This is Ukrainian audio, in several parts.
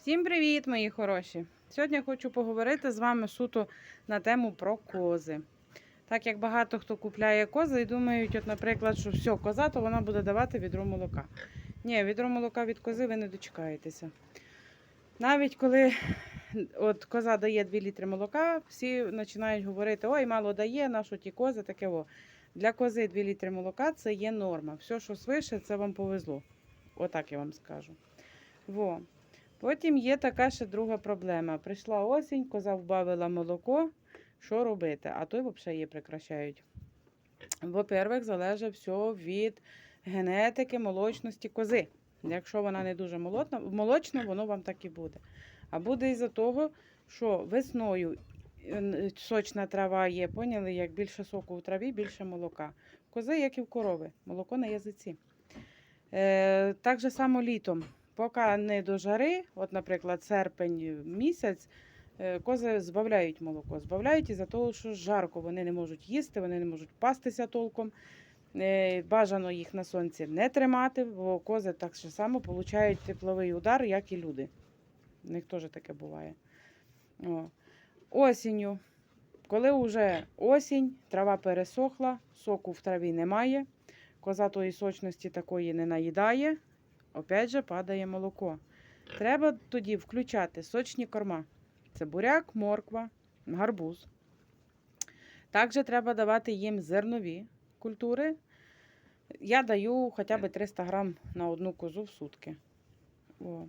Всім привіт, мої хороші! Сьогодні я хочу поговорити з вами суто на тему про кози. Так як багато хто купляє кози і думають, от, наприклад, що все, коза, то вона буде давати відро молока. Ні, відро молока від кози ви не дочекаєтеся. Навіть коли от коза дає 2 літри молока, всі починають говорити, ой, мало дає, на що ті кози, таке во. Для кози 2 літри молока це є норма. Все, що свише, це вам повезло. Отак я вам скажу. Во. Потім є така ще друга проблема. Прийшла осінь, коза вбавила молоко. Що робити? А то взагалі її прикрашають. Во-первых, залежить все від генетики молочності кози. Якщо вона не дуже молотна, молочна, воно вам так і буде. А буде із-за того, що весною е, сочна трава є, поняли, як більше соку в траві, більше молока. Кози, як і в корови, молоко на язиці. Е, так же само літом поки не до жари, от, наприклад, серпень місяць, е, кози збавляють молоко. Збавляють із-за того, що жарко, вони не можуть їсти, вони не можуть пастися толком. Е, Бажано їх на сонці не тримати, бо кози так само получають тепловий удар, як і люди. У них теж таке буває. О. Осінню, коли вже осінь, трава пересохла, соку в траві немає, коза тої сочності такої не наїдає, опять же падає молоко. Треба тоді включати сочні корма. Це буряк, морква, гарбуз. Також треба давати їм зернові культури. Я даю хоча б 300 грам на одну козу в сутки. О.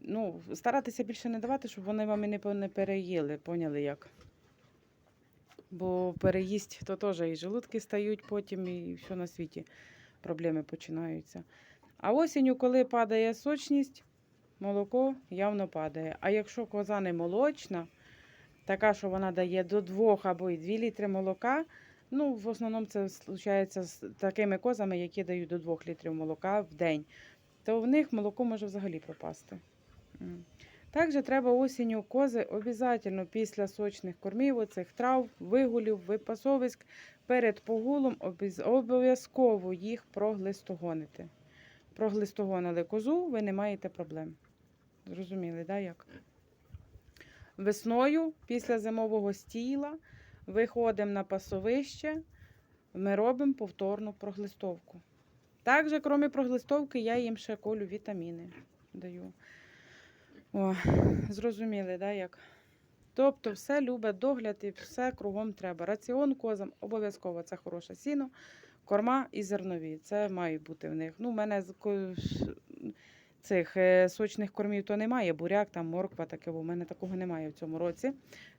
Ну, старатися більше не давати, щоб вони вам і не, переїли, поняли як. Бо переїсть то теж і желудки стають потім, і все на світі проблеми починаються. А осінню, коли падає сочність, молоко явно падає. А якщо коза не молочна, така, що вона дає до 2 або й 2 літри молока, ну, в основному це случається з такими козами, які дають до 2 літрів молока в день, то в них молоко може взагалі пропасти. Також треба осінню кози обов'язково після сочних кормів, оцих трав, вигулів, випасовиськ, перед погулом обов'язково їх проглистогонити. Проглистогонили козу, ви не маєте проблем. Зрозуміли, да, як? Весною, після зимового стіла, виходимо на пасовище, ми робимо повторну проглистовку. Також, крім проглистовки, я їм ще колю вітаміни даю. О, зрозуміли, да, як? Тобто все любить догляд і все кругом треба. Раціон козам обов'язково це хороше сіно, корма і зернові. Це має бути в них. Ну, в мене цих е, сочних кормів то немає. Буряк, там морква, таке. У мене такого немає в цьому році.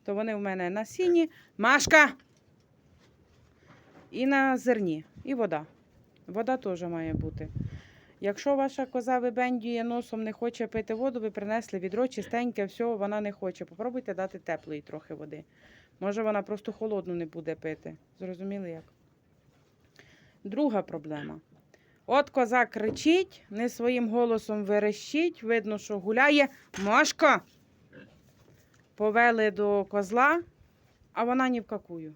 То вони в мене на сіні, машка і на зерні, і вода. Вода теж має бути. Якщо ваша коза вибендює носом, не хоче пити воду, ви принесли відро чистеньке, все, вона не хоче. Попробуйте дати теплої трохи води. Може, вона просто холодну не буде пити. Зрозуміли як? Друга проблема. От коза кричить, не своїм голосом верещить, видно, що гуляє. Мошка! Повели до козла, а вона ні в какую.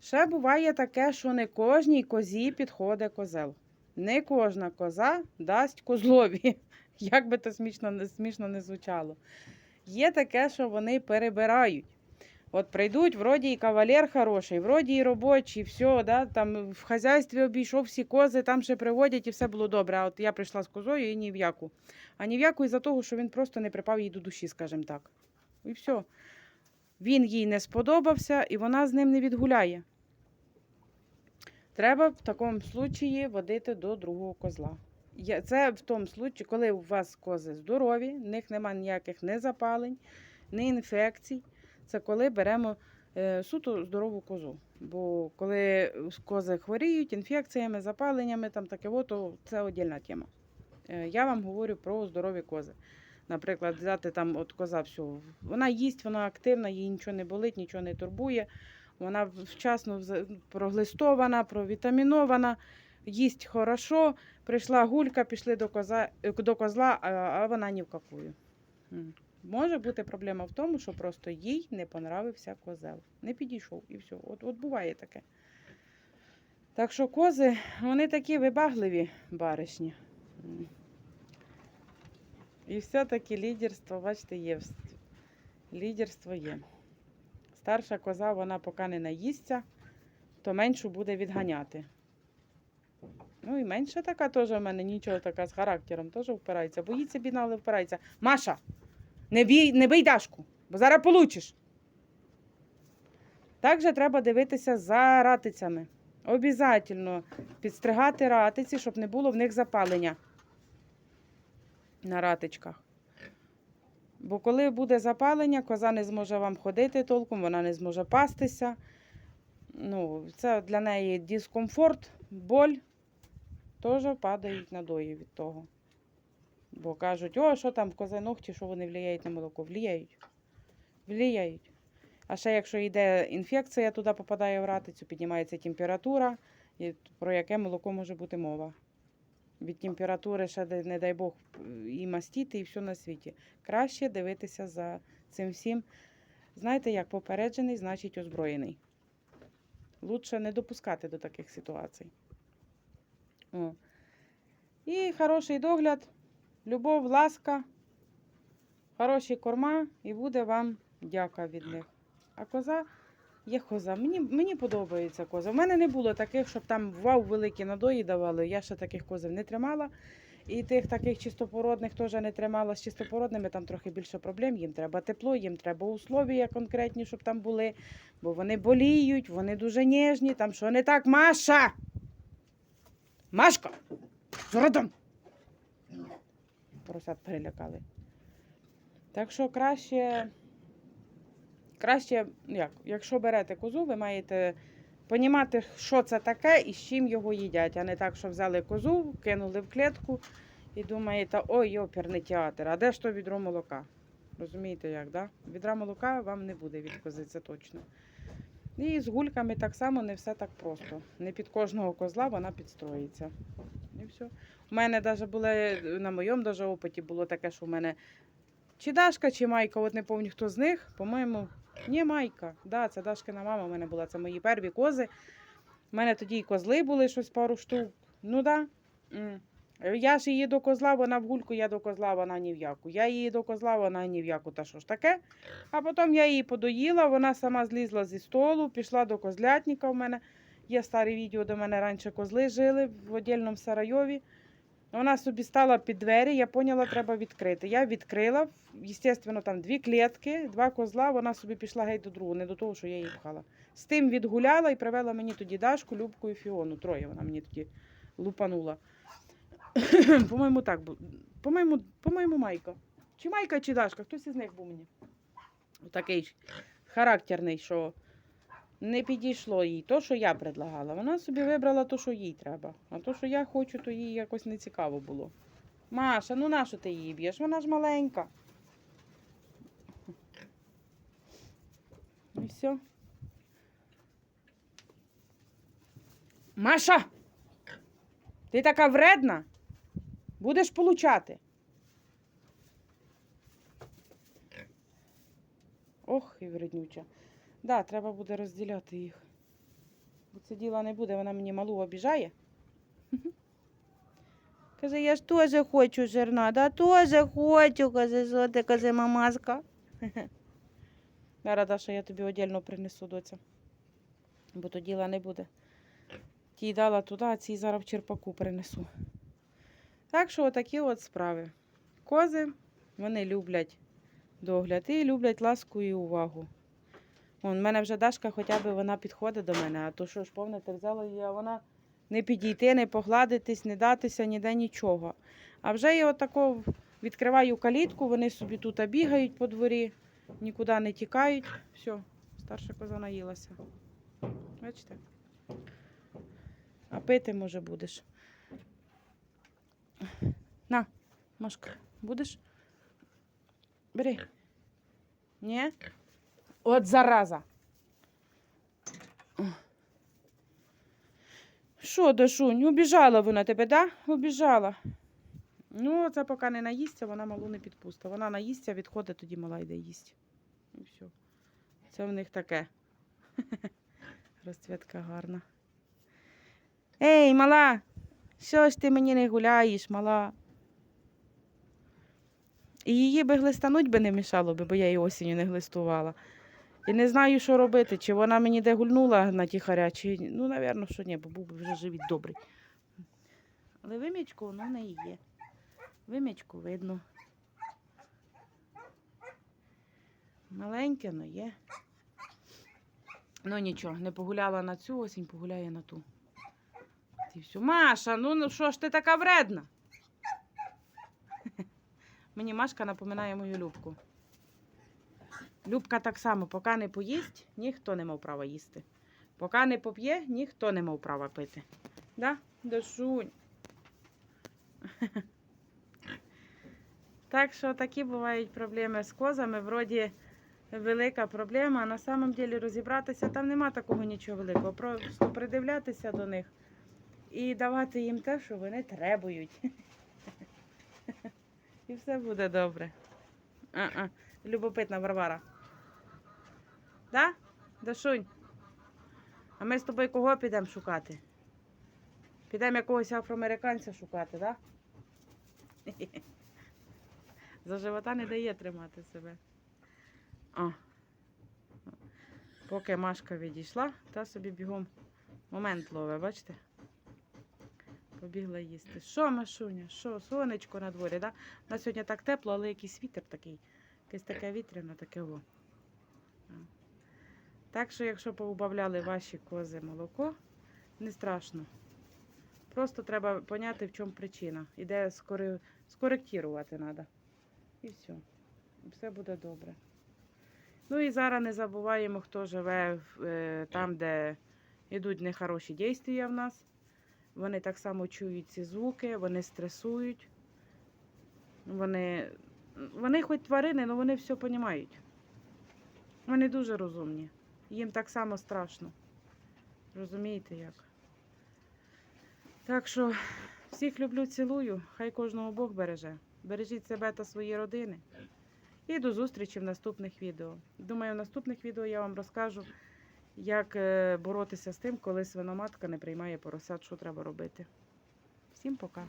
Ще буває таке, що не кожній козі підходить козел. Не кожна коза дасть козлові, як би то смішно, смішно не звучало. Є таке, що вони перебирають. От прийдуть, вроді і кавалер хороший, вроді і робочий, все, да, там в хазяйстві обійшов всі кози, там ще приводять і все було добре. А от я прийшла з козою і ні в яку. А ні в яку із-за того, що він просто не припав їй до душі, скажімо так. І все. Він їй не сподобався, і вона з ним не відгуляє. Треба в такому случаї водити до другого козла. Це в тому случаї, коли у вас кози здорові, в них немає ніяких не запалень, ні інфекцій. Це коли беремо е, суто здорову козу. Бо коли кози хворіють інфекціями, запаленнями, там таке, то це отдільна тема. Е, я вам говорю про здорові кози. Наприклад, взяти там от коза всю. Вона їсть, вона активна, їй нічого не болить, нічого не турбує. Вона вчасно проглистована, провітамінована, їсть хорошо. Прийшла гулька, пішли до, коза, е, до козла, а вона ні в какую. Може бути проблема в тому, що просто їй не понравився козел. Не підійшов і все. От, от буває таке. Так що кози, вони такі вибагливі баришні. І все-таки лідерство, бачите, є. Лідерство є. Старша коза, вона поки не наїсться, то меншу буде відганяти. Ну і менша така теж в мене нічого така з характером, теж впирається. Боїться бідна, але впирається. Маша, не бій, не бий Дашку, бо зараз получиш. Також треба дивитися за ратицями. Обязательно підстригати ратиці, щоб не було в них запалення на ратичках. Бо коли буде запалення, коза не зможе вам ходити толком, вона не зможе пастися. Ну, це для неї дискомфорт, боль. Теж падають надої від того. Бо кажуть, о, що там кози ногті, що вони влияють на молоко. Влияють. Влияють. А ще якщо йде інфекція, туди попадає в ратицю, піднімається температура, і про яке молоко може бути мова. Від температури ще, не дай Бог, і мастіти, і все на світі. Краще дивитися за цим всім. Знаєте, як попереджений, значить озброєний. Лучше не допускати до таких ситуацій. О. І хороший догляд, любов, ласка, хороші корма, і буде вам дяка від них. А коза є коза. Мені, мені подобається коза. У мене не було таких, щоб там вау, великі надої давали. Я ще таких козів не тримала. І тих таких чистопородних теж не тримала. З чистопородними там трохи більше проблем. Їм треба тепло, їм треба условія конкретні, щоб там були. Бо вони боліють, вони дуже ніжні. Там що не так, Маша? Машка! Зородом! Поросят перелякали. Так що краще, краще, як, якщо берете козу, ви маєте понімати, що це таке і з чим його їдять, а не так, що взяли козу, кинули в клітку і думаєте, ой, оперний театр, а де ж то відро молока? Розумієте як, да? Відра молока вам не буде від кози, це точно. І з гульками так само не все так просто. Не під кожного козла вона підстроїться. Все. У мене навіть були, на моєму даже опиті було таке, що в мене чи Дашка, чи Майка, от не пам'ятаю, хто з них, по-моєму, ні, Майка. Да, це Дашкина мама в мене була, це мої перві кози. У мене тоді і козли були щось пару штук. Ну да. Я ж її до козла, вона в гульку, я до козла, вона ні в яку. Я її до козла, вона ні в яку. Та що ж таке? А потім я її подоїла, вона сама злізла зі столу, пішла до козлятника. У мене є старе відео, де в мене раніше козли жили в віддільному Сарайові. Вона собі стала під двері, я поняла, треба відкрити. Я відкрила, звісно, там дві клітки, два козла, вона собі пішла геть до другого, не до того, що я її пхала. З тим відгуляла і привела мені тоді Дашку, Любку і Фіону. Троє вона мені тоді лупанула. По-моєму, так. бу- По-моєму, по-моєму, Майка. Чи Майка, чи Дашка, хтось із них був мені. Такий характерний, що не підійшло їй то, що я предлагала. Вона собі вибрала то, що їй треба. А то, що я хочу, то їй якось не цікаво було. Маша, ну нащо ти її б'єш? Вона ж маленька. І все. Маша! Ти така вредна? Будеш получати. Ох, і вреднюча. Да, треба буде розділяти їх. Бо це діла не буде, вона мені малу обіжає. Каже, я ж теж хочу жирна, да теж хочу, каже, що ти, каже, мамаска. Я рада, що я тобі одягно принесу, доця. Бо то діла не буде. Тій дала туди, а цій зараз в черпаку принесу. Так що отакі от справи. Кози, вони люблять догляд і люблять ласку і увагу. В мене вже Дашка хоча б вона підходить до мене, а то що ж повне, взяла її, а вона не підійти, не погладитись, не датися, ніде нічого. А вже я отако відкриваю калітку, вони собі тут бігають по дворі, нікуди не тікають. Все, старша коза наїлася. Бачите? А пити, може, будеш. На, Машка, будеш? Бери. Ні? От зараза. Що, Дашунь, убіжала вона тебе, да? Убіжала. Ну, це поки не наїсться, вона малу не підпустить. Вона наїсться, відходить, тоді мала йде їсть. І все. Це в них таке. Розцвітка гарна. Ей, мала! Що ж ти мені не гуляєш, мала? І її би глистануть би не мішало би, бо я її осінню не глистувала. І не знаю, що робити, чи вона мені де гульнула на тіхаря, чи ну, напевно, що ні, бо був би вже живіт добрий. Але вимічку воно в неї є. Вимічку видно. Маленьке, але є. Ну нічого, не погуляла на цю осінь, погуляє на ту. Все. Маша, ну ну що ж ти така вредна? Мені Машка напоминає мою Любку. Любка так само, поки не поїсть, ніхто не мав права їсти. Поки не поп'є, ніхто не мав права пити. Да? Дашунь. Так що такі бувають проблеми з козами. Вроді велика проблема, а на самом деле розібратися там нема такого нічого великого. Просто придивлятися до них і давати їм те, що вони требують. І все буде добре. А-а. Любопитна Варвара. Да? Дашунь? А ми з тобою кого підемо шукати? Підемо якогось афроамериканця шукати, так? Да? За живота не дає тримати себе. О. Поки Машка відійшла, та собі бігом момент ловить, бачите? Побігла їсти. Що, Машуня? Що, сонечко на дворі, да? У нас сьогодні так тепло, але якийсь вітер такий. Якесь таке вітряне, таке во. Так що, якщо поубавляли ваші кози молоко, не страшно. Просто треба поняти, в чому причина. І де скори... скоректувати треба. І все. Все буде добре. Ну і зараз не забуваємо, хто живе е, там, де йдуть нехороші дійства в нас. Вони так само чують ці звуки, вони стресують. Вони, вони хоч тварини, але вони все розуміють. Вони дуже розумні. Їм так само страшно. Розумієте як? Так що всіх люблю, цілую. Хай кожного Бог береже. Бережіть себе та свої родини. І до зустрічі в наступних відео. Думаю, в наступних відео я вам розкажу, як е, боротися з тим, коли свиноматка не приймає поросят, що треба робити. Всім пока!